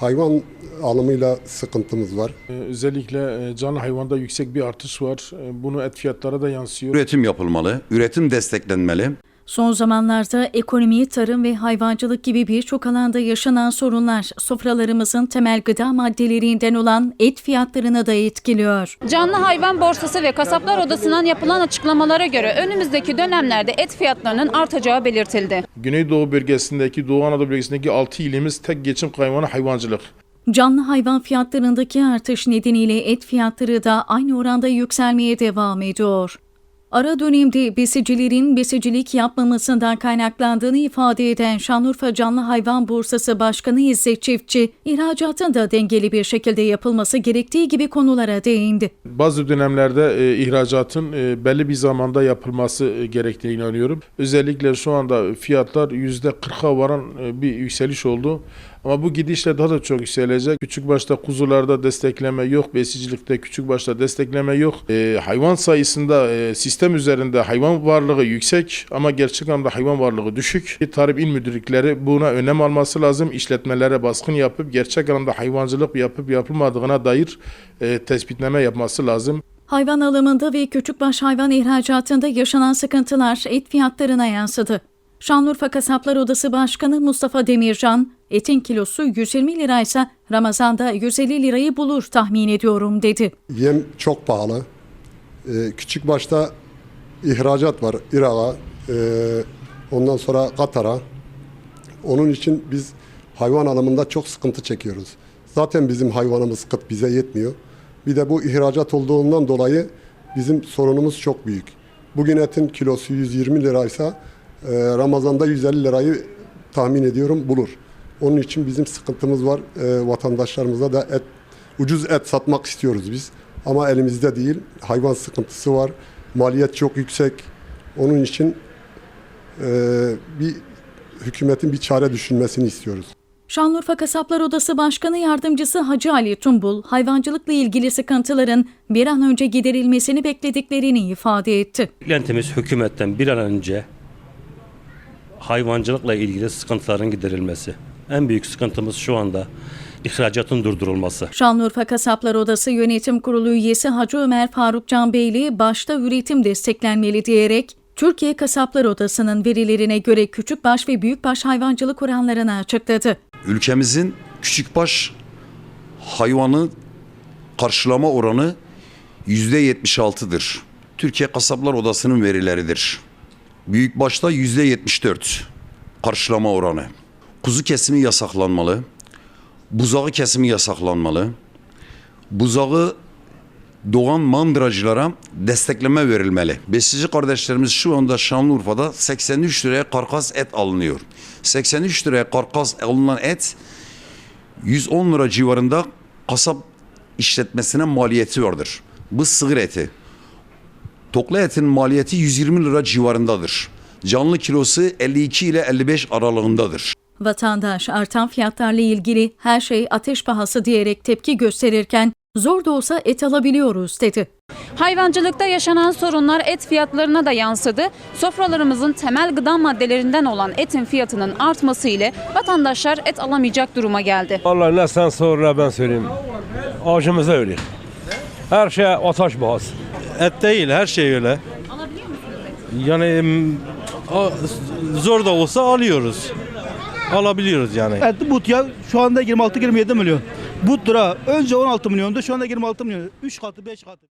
Hayvan alımıyla sıkıntımız var. Ee, Özellikle e, canlı hayvanda yüksek bir artış var. E, Bunu et fiyatlara da yansıyor. Üretim yapılmalı, üretim desteklenmeli. Son zamanlarda ekonomi, tarım ve hayvancılık gibi birçok alanda yaşanan sorunlar sofralarımızın temel gıda maddelerinden olan et fiyatlarını da etkiliyor. Canlı Hayvan Borsası ve Kasaplar Odası'ndan yapılan açıklamalara göre önümüzdeki dönemlerde et fiyatlarının artacağı belirtildi. Güneydoğu bölgesindeki, Doğu Anadolu bölgesindeki 6 ilimiz tek geçim kaynağı hayvancılık. Canlı hayvan fiyatlarındaki artış nedeniyle et fiyatları da aynı oranda yükselmeye devam ediyor. Ara dönemde besicilerin besicilik yapmamasından kaynaklandığını ifade eden Şanlıurfa Canlı Hayvan Borsası Başkanı İzzet Çiftçi, ihracatın da dengeli bir şekilde yapılması gerektiği gibi konulara değindi. Bazı dönemlerde e, ihracatın e, belli bir zamanda yapılması e, gerektiğine inanıyorum. Özellikle şu anda fiyatlar %40'a varan e, bir yükseliş oldu. Ama bu gidişle daha da çok yükselecek. Küçük başta kuzularda destekleme yok, besicilikte küçük başta destekleme yok. E, hayvan sayısında e, sistem üzerinde hayvan varlığı yüksek ama gerçek anlamda hayvan varlığı düşük. Tarım İl Müdürlükleri buna önem alması lazım. İşletmelere baskın yapıp gerçek anlamda hayvancılık yapıp yapılmadığına dair e, tespitleme yapması lazım. Hayvan alımında ve küçükbaş hayvan ihracatında yaşanan sıkıntılar et fiyatlarına yansıdı. Şanlıurfa Kasaplar Odası Başkanı Mustafa Demircan, etin kilosu 120 liraysa Ramazan'da 150 lirayı bulur tahmin ediyorum dedi. Yem çok pahalı. Ee, küçük başta ihracat var Irak'a, ee, ondan sonra Katar'a. Onun için biz hayvan alımında çok sıkıntı çekiyoruz. Zaten bizim hayvanımız kıt bize yetmiyor. Bir de bu ihracat olduğundan dolayı bizim sorunumuz çok büyük. Bugün etin kilosu 120 liraysa e, Ramazan'da 150 lirayı tahmin ediyorum bulur. Onun için bizim sıkıntımız var. E, vatandaşlarımıza da et ucuz et satmak istiyoruz biz. Ama elimizde değil. Hayvan sıkıntısı var. Maliyet çok yüksek. Onun için e, bir hükümetin bir çare düşünmesini istiyoruz. Şanlıurfa Kasaplar Odası Başkanı Yardımcısı Hacı Ali Tumbul, hayvancılıkla ilgili sıkıntıların bir an önce giderilmesini beklediklerini ifade etti. Beklentimiz hükümetten bir an önce hayvancılıkla ilgili sıkıntıların giderilmesi. En büyük sıkıntımız şu anda ihracatın durdurulması. Şanlıurfa Kasaplar Odası Yönetim Kurulu üyesi Hacı Ömer Faruk Canbeyli başta üretim desteklenmeli diyerek Türkiye Kasaplar Odası'nın verilerine göre küçükbaş ve büyükbaş hayvancılık oranlarını açıkladı. Ülkemizin küçükbaş hayvanı karşılama oranı yüzde 76'dır. Türkiye Kasaplar Odası'nın verileridir. Büyükbaşta yüzde 74 karşılama oranı. Kuzu kesimi yasaklanmalı. Buzağı kesimi yasaklanmalı. Buzağı doğan mandıracılara destekleme verilmeli. Besici kardeşlerimiz şu anda Şanlıurfa'da 83 liraya karkas et alınıyor. 83 liraya karkas alınan et 110 lira civarında kasap işletmesine maliyeti vardır. Bu sığır eti. Toklu etin maliyeti 120 lira civarındadır. Canlı kilosu 52 ile 55 aralığındadır. Vatandaş artan fiyatlarla ilgili her şey ateş pahası diyerek tepki gösterirken zor da olsa et alabiliyoruz dedi. Hayvancılıkta yaşanan sorunlar et fiyatlarına da yansıdı. Sofralarımızın temel gıda maddelerinden olan etin fiyatının artması ile vatandaşlar et alamayacak duruma geldi. Vallahi ne sen sor ne ben söyleyeyim. Ağacımıza öyle. Her şey ataş bahası. Et değil her şey öyle. Alabiliyor musunuz? Yani a- zor da olsa alıyoruz. Alabiliyoruz yani. Et but ya şu anda 26-27 milyon. But lira önce 16 milyondu şu anda 26 milyon. 3 katı 5 katı.